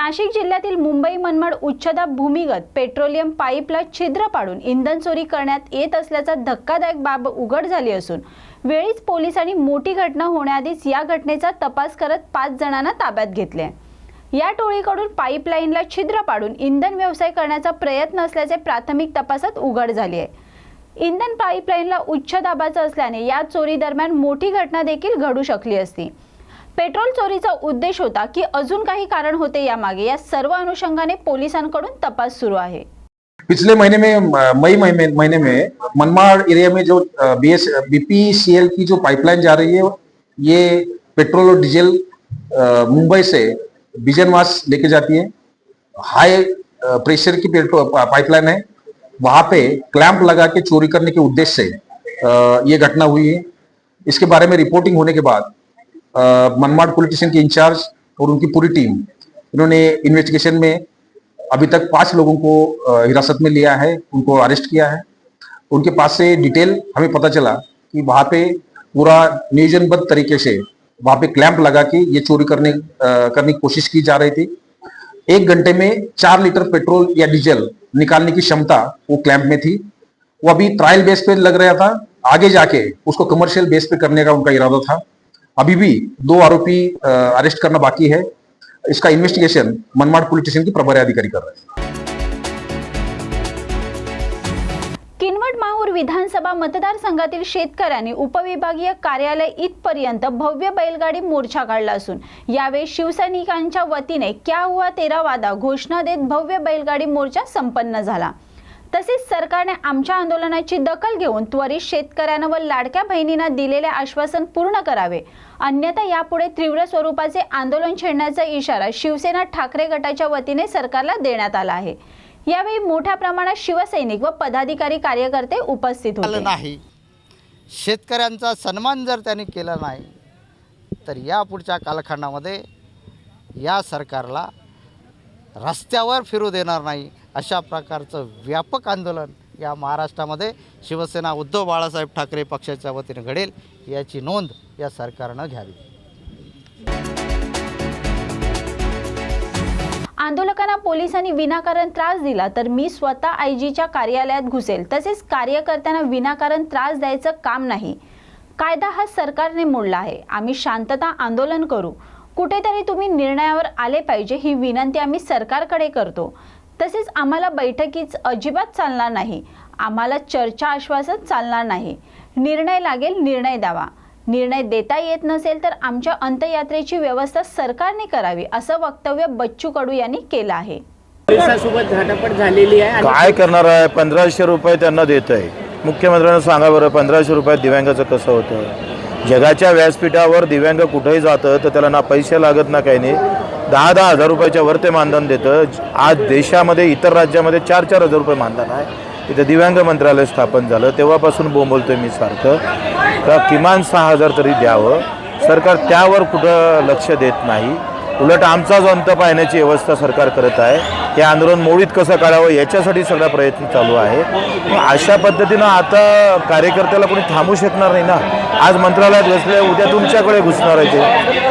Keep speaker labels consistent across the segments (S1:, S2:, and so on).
S1: नाशिक जिल्ह्यातील मुंबई मनमाड उच्चदाब भूमिगत पेट्रोलियम पाईपला छिद्र पाडून इंधन चोरी करण्यात येत असल्याचा धक्कादायक बाब उघड झाली असून वेळीच पोलिसांनी मोठी घटना होण्याआधीच या घटनेचा तपास करत पाच जणांना ताब्यात घेतले. या टोळीकडून पाईपलाईनला छिद्र पाडून इंधन व्यवसाय करण्याचा प्रयत्न असल्याचे प्राथमिक तपासात उघड झाले आहे. इंधन पाईपलाईनला उच्च दाबाचं असल्याने या चोरी दरम्यान मोठी घटना देखील घडू शकली असती. पेट्रोल चोरीचा उद्देश होता की अजून काही कारण होते यामागे. या सर्व अनुषंगाने पोलिसांकडून तपास सुरू आहे.
S2: पिछले महीने में मई महीने महीने में मनमाड़ एरिया में जो बी एस बीपीसीएल की जो पाइपलाइन जा रही है ये पेट्रोल और डीजल मुंबई से बिजनवास लेके जाती है। हाई प्रेशर की पेट्रोल पाइपलाइन है। वहां पे क्लैंप लगा के चोरी करने के उद्देश्य से ये घटना हुई है। इसके बारे में रिपोर्टिंग होने के बाद मनमाड़ पुलिस स्टेशन के इंचार्ज और उनकी पूरी टीम इन्होंने इन्वेस्टिगेशन में अभी तक पाँच लोगों को हिरासत में लिया है उनको अरेस्ट किया है। उनके पास से डिटेल हमें पता चला कि वहाँ पे पूरा नियोजनबद्ध तरीके से वहाँ पे क्लैंप लगा के ये चोरी करने अ, करने की कोशिश की जा रही थी। एक घंटे में चार लीटर पेट्रोल या डीजल निकालने की क्षमता वो क्लैंप में थी। वो अभी ट्रायल बेस पे लग रहा था। आगे जाके उसको कमर्शियल बेस पे करने का उनका इरादा था। अभी भी दो आरोपी अरेस्ट करना बाकी है। इसका इन्वेस्टिगेशन मनमाड़ पुलिस स्टेशन प्रभारी अधिकारी कर रहे हैं।
S1: किनवट माहूर विधानसभा मतदारसंघातील शेतकऱ्यांनी उपविभागीय कार्यालय इथपर्यंत भव्य बैलगाडी मोर्चा काढला असून यावेळी शिवसैनिकांच्या वतीने क्या हुआ तेरा वादा घोषणा देत भव्य बैलगाडी मोर्चा संपन्न झाला. तसेच सरकारने आमच्या आंदोलनाची दखल घेऊन त्वरित शेतकऱ्यांना व लाडक्या बहिणींना दिलेले आश्वासन पूर्ण करावे. अन्यथा यापुढे तीव्र स्वरूपाचे आंदोलन छेडण्याचा इशारा शिवसेना ठाकरे गटाच्या वतीने सरकारला देण्यात आला आहे. यावेळी मोठ्या प्रमाणात शिवसैनिक व पदाधिकारी कार्यकर्ते उपस्थित होते.
S3: नाही. शेतकऱ्यांचा सन्मान जर त्यांनी केला नाही तर या पुढच्या कालखंडामध्ये या सरकारला रस्त्यावर फिरू देणार नाही. अशा प्रकारचं व्यापक आंदोलन या महाराष्ट्रामध्ये शिवसेना उद्धव बाळासाहेब ठाकरे पक्षाच्या वतीने घडेल याची नोंद या सरकारनं घ्यावी.
S1: आंदोलकांना पोलिसांनी विनाकारण त्रास दिला तर मी स्वतः आय जीच्या कार्यालयात घुसेल. तसेच कार्यकर्त्यांना विनाकारण त्रास द्यायचं काम नाही. कायदा हा सरकारने मोडला आहे. आम्ही शांतता आंदोलन करू. कुठेतरी तुम्ही निर्णयावर आले पाहिजे ही विनंती आम्ही सरकारकडे करतो. तसेच आम्हाला बैठकीच अजिबात चालणार नाही. आम्हाला चर्चा आश्वासन चालणार नाही. निर्णय लागेल निर्णय द्यावा. निर्णय देता येत नसेल तर आमच्या अंत्ययात्रेची व्यवस्था सरकारने करावी असं वक्तव्य बच्चू कडू यांनी केलं आहे.
S4: पोलिसांसोबत झटापट झालेली आहे आणि
S5: काय करणार आहे? पंधराशे रुपये त्यांना देत आहे मुख्यमंत्र्यांना सांगा बरं पंधराशे रुपयात दिव्यांगाचं कसं होतं? जगाच्या व्यासपीठावर दिव्यांग कुठेही जातं तर त्याला ना पैसे लागत ना काही नाही. दहा दहा हजार रुपयाच्या वर ते मानधन देतं. आज देशामध्ये इतर राज्यामध्ये चार चार हजार रुपये मानधन आहे. इथं दिव्यांग मंत्रालय स्थापन झालं. तेव्हापासून बोंबलतोय मी सारखं. का किमान सहा हजार तरी द्यावं. सरकार त्यावर कुठं लक्ष देत नाही. उलट आमचा जो अंत पाहण्याची व्यवस्था सरकार करत आहे हे आंदोलन मोडीत कसं काढावं याच्यासाठी सगळा प्रयत्न चालू आहे. अशा पद्धतीनं आता कार्यकर्त्याला कोणी थांबू शकणार नाही ना? आज मंत्रालयात बसले उद्या तुमच्याकडे घुसणार आहे ते.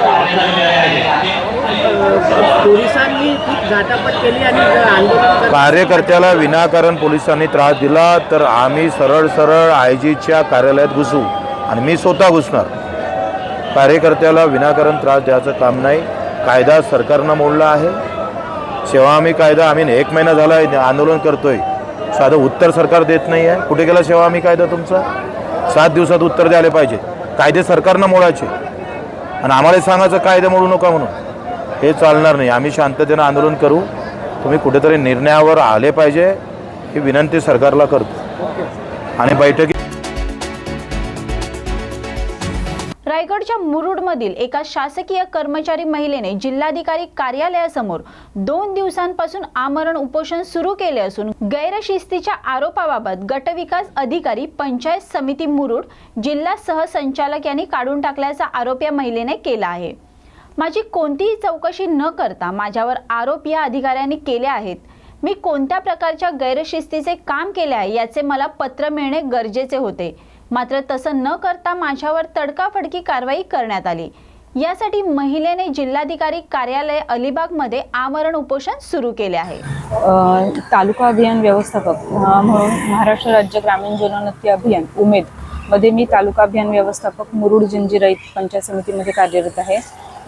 S4: पोलिसांनी खूप केली आणि आंदोलन
S5: कार्यकर्त्याला विनाकारण पोलिसांनी त्रास दिला तर आम्ही सरळ सरळ आय जीच्या कार्यालयात घुसू आणि मी स्वतः घुसणार. कार्यकर्त्याला विनाकारण त्रास द्यायचं काम नाही. कायदा सरकारनं मोडला आहे. सेवा आम्ही कायदा आम्ही एक महिना झाला आहे आंदोलन करतोय. साधं उत्तर सरकार देत नाही आहे. कुठे गेला सेवा आम्ही कायदा तुमचा? सात दिवसात उत्तर द्यायला पाहिजे. कायदे सरकारनं मोडायचे. आणि आम्हाला सांगायचं कायदे मोडू नका म्हणून. हे चालणार नाही. आम्ही शांततेनं आंदोलन करू. तुम्ही कुठेतरी निर्णयावर आले पाहिजे ही विनंती सरकारला करतो. आणि बैठकी
S1: रायगडच्या मुरुडमधील एका शासकीय कर्मचारी महिलेने जिल्हाधिकारी कार्यालयासमोर दोन दिवसांपासून आमरण उपोषण सुरू केले असून गैरशिस्तीच्या आरोपाबाबत गटविकास अधिकारी पंचायत समिती मुरुड जिल्हा सहसंचालक यांनी काढून टाकल्याचा आरोप या महिलेने केला आहे. माझी कोणतीही चौकशी न करता माझ्यावर आरोप या अधिकाऱ्यांनी केले आहेत. मी कोणत्या प्रकारच्या गैरशिस्तीचे काम केले आहे याचे मला पत्र मिळणे गरजेचे होते. मात्र तसं न करता माझ्यावर तडकाफडकी कारवाई करण्यात आली. यासाठी महिलेने जिल्हाधिकारी कार्यालय अलिबागमध्ये आमरण उपोषण सुरू केले आहे.
S6: तालुका अभियान व्यवस्थापक म्हणून महाराष्ट्र राज्य ग्रामीण जनोन्नती अभियान उमेदमध्ये मी तालुका अभियान व्यवस्थापक मुरुड जंजिराईत पंचायत समितीमध्ये कार्यरत आहे.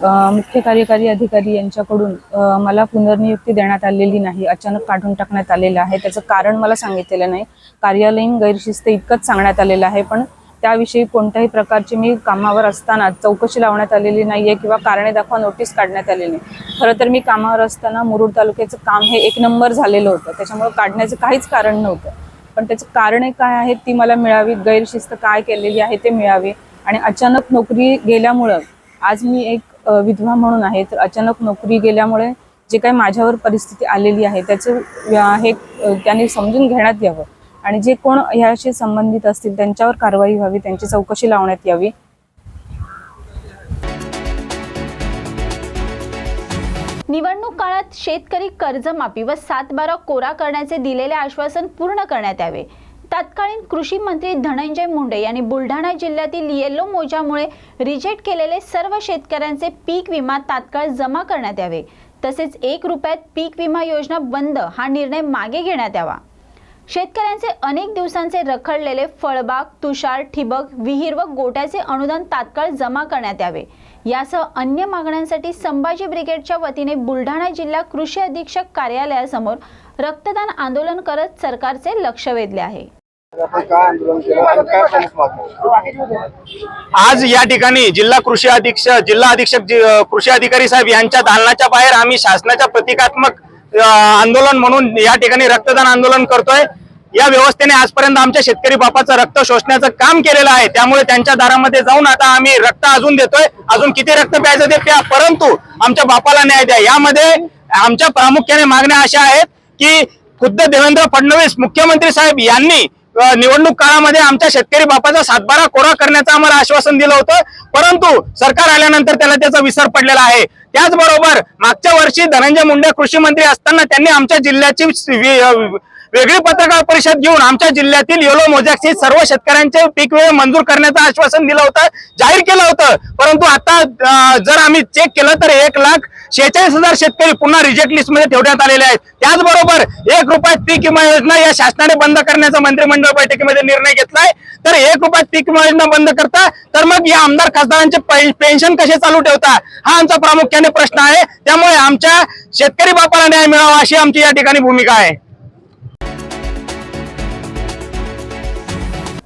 S6: मुख्य कार्यकारी अधिकारी यांच्याकडून मला पुनर्नियुक्ती देण्यात आलेली नाही अचानक काढून टाकण्यात आलेलं आहे. त्याचं कारण मला सांगितलेलं नाही. कार्यालयीन गैरशिस्त इतकंच सांगण्यात आलेलं आहे पण त्याविषयी कोणत्याही प्रकारची मी कामावर असताना चौकशी लावण्यात आलेली नाही आहे किंवा कारणे दाखवा नोटीस काढण्यात आलेली नाही. खरं तर मी कामावर असताना मुरुड तालुक्याचं काम हे एक नंबर झालेलं होतं. त्याच्यामुळे काढण्याचं काहीच कारण नव्हतं. पण त्याचं कारणे काय आहेत ती मला मिळावी गैरशिस्त काय केलेली आहे ते मिळावी. आणि अचानक नोकरी गेल्यामुळं आज मी एक विधवा म्हणून आहे तर अचानक नोकरी गेल्यामुळे जे काही माझ्यावर परिस्थिती आलेली आहे त्याचं हे त्याने त्यांनी समजून घेण्यात यावं. आणि जे कोण ह्याशी संबंधित असतील त्यांच्यावर कारवाई व्हावी त्यांची चौकशी लावण्यात यावी.
S1: निवडणूक काळात शेतकरी कर्जमाफी व सातबारा कोरा करण्याचे दिलेले आश्वासन पूर्ण करण्यात यावे. तत्कालीन कृषी मंत्री धनंजय मुंडे यांनी बुलढाणा जिल्ह्यातील येल्लो मोजामुळे रिजेक्ट केलेले सर्व शेतकऱ्यांचे पीक विमा तात्काळ जमा करण्यात यावे. तसेच एक रुपयात पीक विमा योजना बंद हा निर्णय मागे घेण्यात यावा. शेतकऱ्यांचे अनेक दिवसांचे रखडलेले फळबाग तुषार ठिबक विहीर व गोट्याचे अनुदान तात्काळ जमा करण्यात यावे. यासह अन्य मागण्यांसाठी संभाजी ब्रिगेडच्या वतीने बुलढाणा जिल्हा कृषी अधीक्षक कार्यालयासमोर रक्तदान आंदोलन करत सरकारचे लक्ष वेधले आहे.
S7: आज या ठिकाणी जिल्हा कृषी अधीक्षक जिल्हा अधीक्षक कृषी अधिकारी साहेब यांच्या दालनाच्या बाहेर आम्ही शासनाच्या प्रतिकात्मक आंदोलन म्हणून या ठिकाणी रक्तदान आंदोलन करतोय. या व्यवस्थेने आजपर्यंत आमच्या शेतकरी बापाचं रक्त शोषण्याचं काम केलेलं आहे. त्यामुळे त्यांच्या दारामध्ये जाऊन आता आम्ही रक्त अजून देतोय. अजून किती रक्त प्यायचं ते प्या परंतु आमच्या बापाला न्याय द्या. यामध्ये आमच्या प्रामुख्याने मागण्या अशा आहेत की खुद्द देवेंद्र फडणवीस मुख्यमंत्री साहेब यांनी निवडणूक काळामध्ये आमच्या शेतकरी बापाचा सातबारा कोरा करण्याचं आम्हाला आश्वासन दिलं होतं. परंतु सरकार आल्यानंतर त्याला त्याचा विसर पडलेला आहे. त्याचबरोबर मागच्या वर्षी धनंजय मुंडे कृषी मंत्री असताना त्यांनी आमच्या जिल्ह्याची वेगळी पत्रकार परिषद घेऊन आमच्या जिल्ह्यातील येलो मोजॅकची सर्व शेतकऱ्यांचे पीक वेळ मंजूर करण्याचं आश्वासन दिलं होतं जाहीर केलं होतं. परंतु आता जर आम्ही चेक केलं तर एक लाख शेहेचाळीस हजार शेतकरी पुन्हा रिजेक्ट लिस्टमध्ये ठेवण्यात आलेले आहेत. त्याचबरोबर एक रुपयात पीक विमा योजना या शासनाने बंद करण्याचा मंत्रिमंडळ बैठकीमध्ये निर्णय घेतलाय. तर एक रुपयात पीक विमा योजना बंद करता तर मग या आमदार खासदारांचे पेन्शन कसे चालू ठेवता? हा आमचा प्रामुख्याने प्रश्न आहे. त्यामुळे आमच्या शेतकरी बापाला न्याय मिळावा अशी आमची या ठिकाणी भूमिका आहे.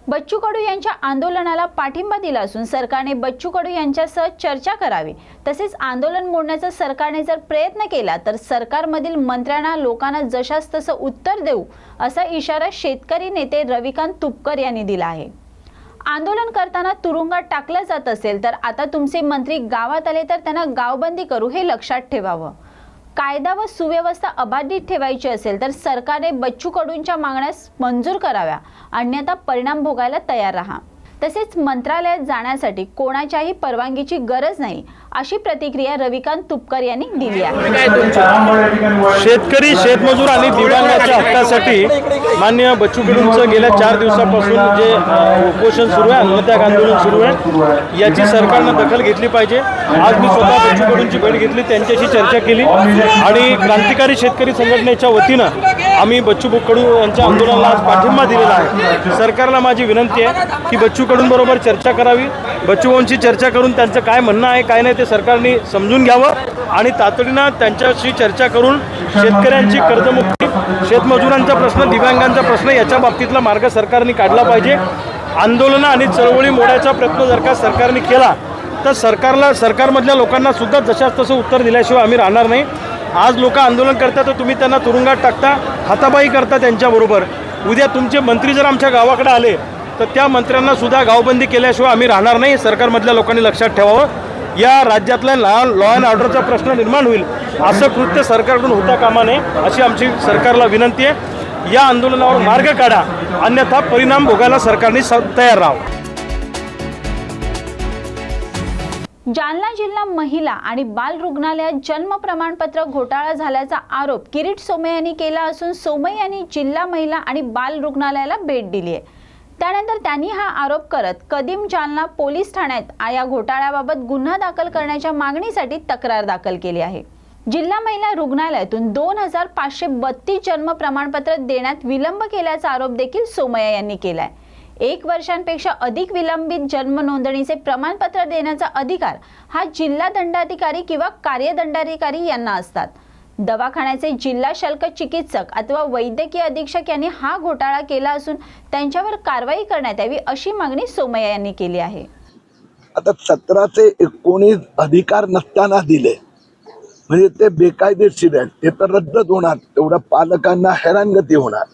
S1: बच्चू कडू यांच्या आंदोलनाला पाठिंबा दिला असून सरकारने बच्चू कडू यांच्यासह चर्चा करावी. तसेच आंदोलन मोडण्याचा सरकारने जर प्रयत्न केला तर सरकारमधील मंत्र्यांना लोकांना जशास तसं उत्तर देऊ असा इशारा शेतकरी नेते रविकांत तुपकर यांनी दिला आहे. आंदोलन करताना तुरुंगात टाकलं जात असेल तर आता तुमचे मंत्री गावात आले तर त्यांना गावबंदी करू हे लक्षात ठेवावं. कायदा व सुव्यवस्था अबाधित ठेवायची असेल तर सरकारने बच्चू कडूंच्या मागण्यास मंजूर कराव्या. अन्यथा परिणाम भोगायला तयार राहा. तसेच मंत्रालयात जाण्यासाठी कोणाच्याही परवानगीची गरज नाही अशी प्रतिक्रिया रविकांत तुपकर यांनी दिली आहे.
S8: शेतकरी शेतमजूर आणि दिव्यांगाच्या हक्कासाठी मान्य बच्चू कडूंचं गेल्या चार दिवसापासून जे उपोषण सुरू आहे अन्नत्याग आंदोलन सुरू आहे याची सरकारनं दखल घेतली पाहिजे. आज मी स्वतः बच्चू कडूंची भेट घेतली त्यांच्याशी चर्चा केली. आणि क्रांतिकारी शेतकरी संघटनेच्या वतीनं आम्ही बच्चू कडू यांच्या आंदोलनाला आज पाठिंबा दिलेला आहे. सरकारला माझी विनंती आहे की बच्चू कडूंबरोबर चर्चा करावी. बच्चूभाऊंशी चर्चा करून त्यांचं काय म्हणणं आहे काय नाही ते सरकारने समजून घ्यावं आणि तातडीनं त्यांच्याशी चर्चा करून शेतकऱ्यांची कर्जमुक्ती शेतमजुरांचा प्रश्न दिव्यांगांचा प्रश्न याच्या बाबतीतला मार्ग सरकारने काढला पाहिजे. आंदोलनं आणि चळवळी मोडायचा प्रयत्न जर का सरकारने केला तर सरकारला सरकारमधल्या लोकांना सुद्धा जशाच तसं उत्तर दिल्याशिवाय आम्ही राहणार नाही. आज लोक आंदोलन करतात तर तुम्ही त्यांना तुरुंगात टाकता हाताबाई करता त्यांच्याबरोबर उद्या तुमचे मंत्री जर आमच्या गावाकडे आले तर त्या मंत्र्यांना सुद्धा गावबंदी केल्याशिवाय आम्ही राहणार नाही. सरकारमधल्या लोकांनी लक्षात ठेवावं. या राज्यातल्या लहान लॉ अँड ऑर्डरचा प्रश्न निर्माण होईल असं कृत्य सरकारकडून होता कामा नये अशी आमची सरकारला विनंती आहे. या आंदोलनावर मार्ग काढा. अन्यथा परिणाम भोगायला सरकारने स- तयार राहावं.
S1: जालना जिल्हा महिला आणि बाल रुग्णालयात जन्म प्रमाणपत्र घोटाळा झाल्याचा आरोप किरीट सोमय यांनी केला असून सोमय यांनी जिल्हा महिला आणि बाल रुग्णालयाला भेट दिली आहे. त्यानंतर त्यांनी हा आरोप करत कदीम जालना पोलीस ठाण्यात या घोटाळ्याबाबत गुन्हा दाखल करण्याच्या मागणीसाठी तक्रार दाखल केली आहे. जिल्हा महिला रुग्णालयातून दोन हजार पाचशे बत्तीस जन्म प्रमाणपत्र देण्यात विलंब केल्याचा आरोप देखील सोमय्या यांनी केला आहे एक वर्षांपेक्षा अधिक विलंबित जन्म नोंदणीचे प्रमाणपत्र देण्याचा अधिकार हा जिल्हा दंडाधिकारी किंवा कार्यदंडाधिकारी यांना असतात. दवाखान्याचे जिल्हा शुल्क चिकित्सक अथवा वैद्यकीय अधीक्षक यांनी हा घोटाळा केला असून त्यांच्यावर कारवाई करण्यात यावी अशी मागणी सोमय्या यांनी केली आहे.
S9: आता सतराचे एकोणीस अधिकार नसताना दिले. म्हणजे ते बेकायदेशीर आहेत. ते तर रद्दच होणार. तेवढ्या पालकांना हैराणगती होणार.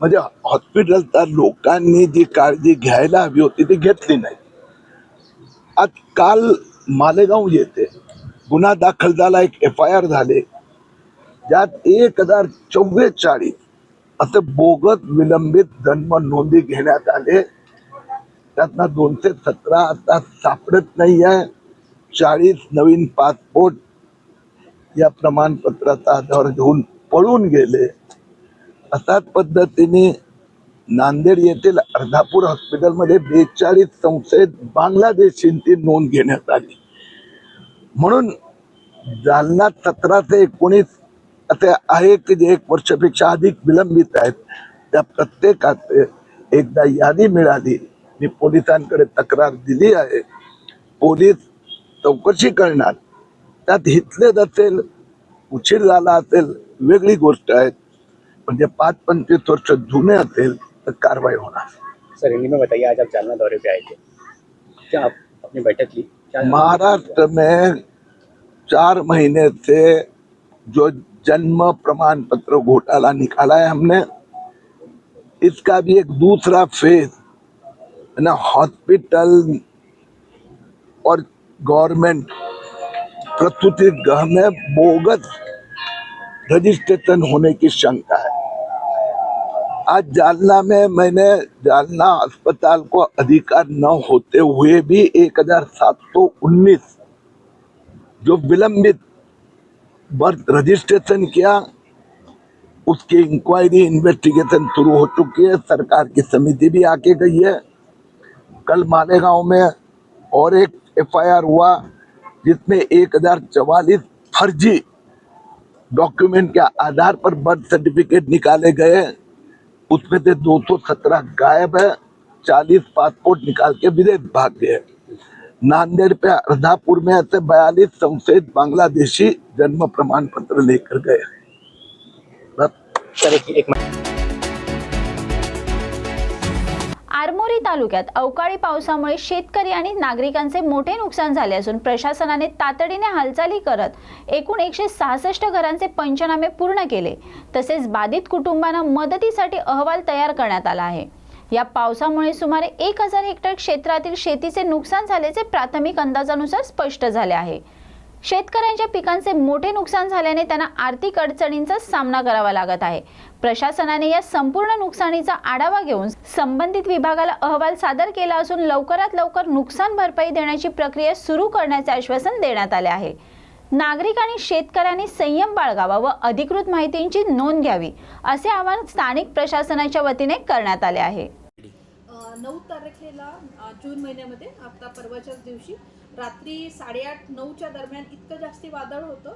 S9: म्हणजे हॉस्पिटलच्या लोकांनी जी काळजी घ्यायला हवी होती ती घेतली नाही. आज काल मालेगाव येथे गुन्हा दाखल झाला एक एफ आय आर झाले. ज्यात एक हजार चव्वेचाळीस असे बोगत विलंबित जन्म नोंदी घेण्यात आले. त्यातनं दोनशे सतरा आता सापडत नाही आहे चाळीस नवीन पासपोर्ट या प्रमाणपत्राचा आधार घेऊन पळून गेले. अशाच पद्धतीने नांदेड येथील अर्धापूर हॉस्पिटलमध्ये बेचाळीस संशयित बांगलादेशींची नोंद घेण्यात आली. म्हणून जालना सतरा ते एकोणीस असे आहे की जे एक वर्षापेक्षा अधिक विलंबित आहेत. त्या प्रत्येकाचे एकदा यादी मिळाली. मी पोलिसांकडे तक्रार दिली आहे. पोलीस चौकशी करणार. त्यात हितलेच असेल उशीर झाला असेल वेगळी गोष्ट आहे. म्हणजे पाच पंचवीस वर्ष जुने असेल तर कारवाई होणार
S4: सर हिंदी में बताइए आज आप जालना दौरे पे आए थे। क्या आप अपनी बैठक ली?
S9: महाराष्ट्र में चार महीने से जो जन्म प्रमाण पत्र घोटाला निकाला है हमने इसका भी एक दूसरा फ़ेज़ ना हॉस्पिटल और गवर्नमेंट प्रस्तुति गह में बोगस रजिस्ट्रेशन होने की शंका है। आज जालना में मैंने जालना अस्पताल को अधिकार न होते हुए भी एक हज़ार सात सौ उन्नीस जो विलंबित बर्थ रजिस्ट्रेशन किया, उसकी इंक्वायरी इन्वेस्टिगेशन शुरू हो चुकी है। सरकार की समिति भी आके गई है। कल मालेगांव में और एक एफआईआर हुआ, जिसमें एक हज़ार चवालीस फर्जी डॉक्यूमेंट के आधार पर बर्थ सर्टिफिकेट निकाले गए। उसमें से 217 गायब है 40 पासपोर्ट निकाल के विदेश भाग गए नांदेड़ पे अर्धापुर में ऐसे बयालीस संशयित बांग्लादेशी जन्म प्रमाण पत्र लेकर गए
S1: तालुक्यात अवकाळी पावसामुळे शेतकरी आणि नागरिकांचे मोठे नुकसान झाले असून प्रशासनाने तातडीने हालचाली करत एकूण एकशे सहासष्ट घरांचे पंचनामे पूर्ण केले. तसेच बाधित कुटुंबांना मदतीसाठी अहवाल तयार करण्यात आला आहे. या पावसामुळे सुमारे एक हजार हेक्टर क्षेत्रातील शेतीचे नुकसान झाल्याचे प्राथमिक अंदाजानुसार स्पष्ट झाले आहे. शेतकऱ्यांच्या पिकांचे मोठे नुकसान झाल्याने त्यांना आर्थिक अडचणींचा सामना करावा लागत आहे. प्रशासनाने या संपूर्ण नुकसानीचा आढावा घेऊन संबंधित विभागाला अहवाल सादर केला असून लवकरात लवकर नुकसान भरपाई देण्याची प्रक्रिया सुरू करण्याचे आश्वासन देण्यात आले आहे. नागरिक आणि शेतकऱ्यांनी संयम बाळगावा व अधिकृत माहितींची नोंद घ्यावी असे आवाहन स्थानिक प्रशासनाच्या वतीने करण्यात आले आहे.
S10: नऊ तारखेला जून महिन्यामध्ये आता परवाच्याच दिवशी रात्री साडेआठ नऊच्या दरम्यान इतकं जास्ती वादळ होतं.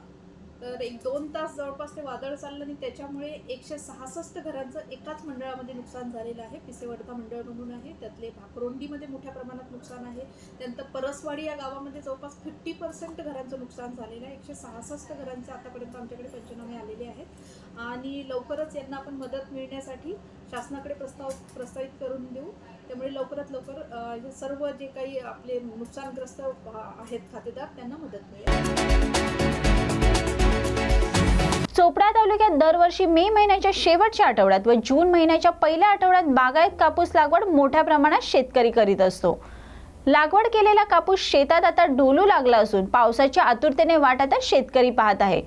S10: तर एक दोन तास जवळपास ते वादळ चाललं आणि त्याच्यामुळे एकशे सहासष्ट घरांचं एकाच मंडळामध्ये नुकसान झालेलं आहे. पिसेवर्धा मंडळ म्हणून आहे. त्यातले भाकरोंडीमध्ये मोठ्या प्रमाणात नुकसान आहे. त्यानंतर परसवाडी या गावामध्ये जवळपास फिफ्टी पर्सेंट घरांचं नुकसान झालेलं आहे. एकशे सहासष्ट घरांचे आतापर्यंत आमच्याकडे पंचनामे आलेले आहेत. आणि लवकरच यांना आपण मदत मिळण्यासाठी शासनाकडे प्रस्ताव प्रस्तावित करून देऊ. त्यामुळे लवकरात लवकर हे सर्व जे काही आपले नुकसानग्रस्त आहेत खातेदार त्यांना मदत मिळेल.
S1: चोपडा तालुक्यात दरवर्षी मे महिन्याच्या शेवटच्या आठवड्यात व जून महिन्याच्या पहिल्या आठवड्यात बागायत कापूस लागवड मोठ्या प्रमाणात शेतकरी करीत असतो. लागवड केलेला कापूस शेतात आता डोलू लागला असून पावसाच्या आतुरतेने वाट आता शेतकरी पाहत आहे.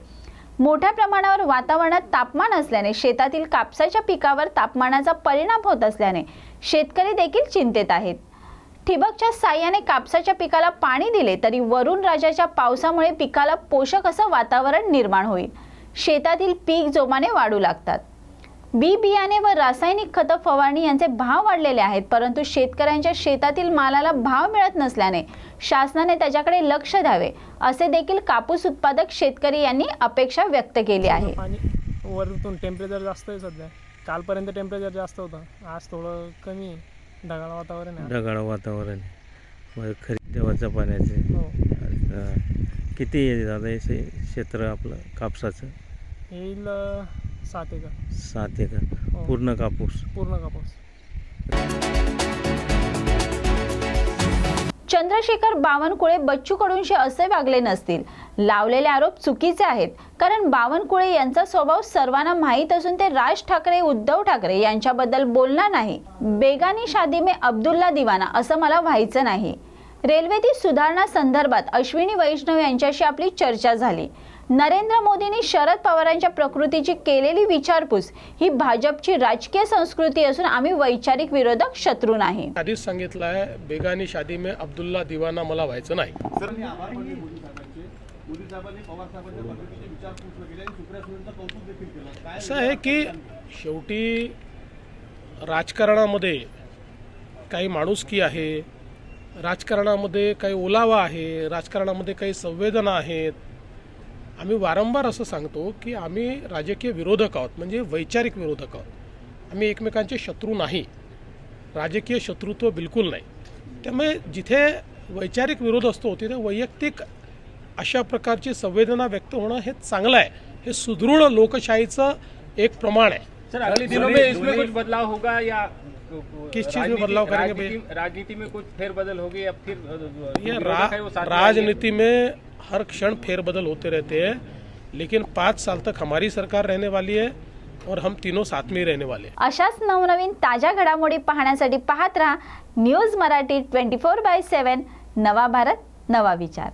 S1: मोठ्या प्रमाणावर वातावरणात तापमान असल्याने शेतातील कापसाच्या पिकावर तापमानाचा परिणाम होत असल्याने शेतकरी देखील चिंतेत आहेत. ठिबकच्या साह्याने कापसाच्या पिकाला पाणी दिले तरी वरुण राजाच्या पावसामुळे पिकाला पोषक असं वातावरण निर्माण होईल. शेतातील पीक जोमाने वाढू लागतात. बी बियाणे व रासायनिक खतं फवारणी यांचे भाव वाढलेले आहेत परंतु शेतकऱ्यांच्या शेतातील मालाला भाव मिळत नसल्याने शासनाने त्याच्याकडे लक्ष द्यावे असे देखील कापूस उत्पादक शेतकरी यांनी अपेक्षा व्यक्त केली आहे.
S11: वरतून टेम्परेचर जास्त आहे सध्या. कालपर्यंत टेम्परेचर जास्त होतं. आज थोडं कमी आहे. ढगाळ वातावरण आहे.
S12: ढगाळ वातावरण मग खरी देवाच्या पाण्याचे.
S11: हो.
S12: किती आहे दादा हे शे- क्षेत्र आपलं कापसाचं?
S11: येईल अं, सात एकर.
S12: सात एकर.
S11: हो.
S12: पूर्ण कापूस?
S11: पूर्ण कापूस.
S1: चंद्रशेखर बावनकुळे बच्चू कडूंशी असे वागले नसतील. लावलेले आरोप चुकीचे आहेत. कारण बावनकुळे यांचा स्वभाव सर्वांना माहीत असून ते राज ठाकरे उद्धव ठाकरे यांच्याबद्दल बोलणार नाही. बेगानी शादी में अब्दुल्ला दिवाना असं मला व्हायचं नाही. रेल्वेतील सुधारणा संदर्भात अश्विनी वैष्णव यांच्याशी आपली चर्चा झाली. नरेंद्र मोदींनी शरद पवारांच्या प्रकृतीची केलेली विचारपूस ही भाजपची राजकीय संस्कृती असून आम्ही वैचारिक विरोधक शत्रू नाही.
S11: आधीच सांगितलं आहे बेगानी शादी में अब्दुल्ला दिवाना मला व्हायचं नाही. असं आहे की शेवटी राजकारणामध्ये काही माणुसकी आहे राजकारणामध्ये काही ओलावा आहे राजकारणामध्ये काही संवेदना आहेत. आम्ही वारंवार असं सांगतो की आम्ही राजकीय विरोधक आहोत म्हणजे वैचारिक विरोधक आहोत. आम्ही एकमेकांचे शत्रू नाही. राजकीय शत्रुत्व बिलकुल नाही. त्यामुळे जिथे वैचारिक विरोध असतो तिथे वैयक्तिक अशा प्रकारची संवेदना व्यक्त होणं हे चांगलं आहे हे सुदृढ लोकशाहीचं एक प्रमाण आहे
S4: सर अगले दिनों में इसमें कुछ बदलाव होगा या
S11: किस चीज में बदलाव करेंगे भैया?
S4: राजनीति में कुछ फेरबदल होगी या फिर
S11: ये रा? राजनीति में हर क्षण फेरबदल होते रहते हैं लेकिन पाँच साल तक हमारी सरकार रहने वाली है और हम तीनों साथ में ही रहने वाले हैं
S1: अशाच नवनवीन ताज्या घडामोडी पाहण्यासाठी पाहत राहा news Marathi twenty four by seven नवा भारत नवा विचार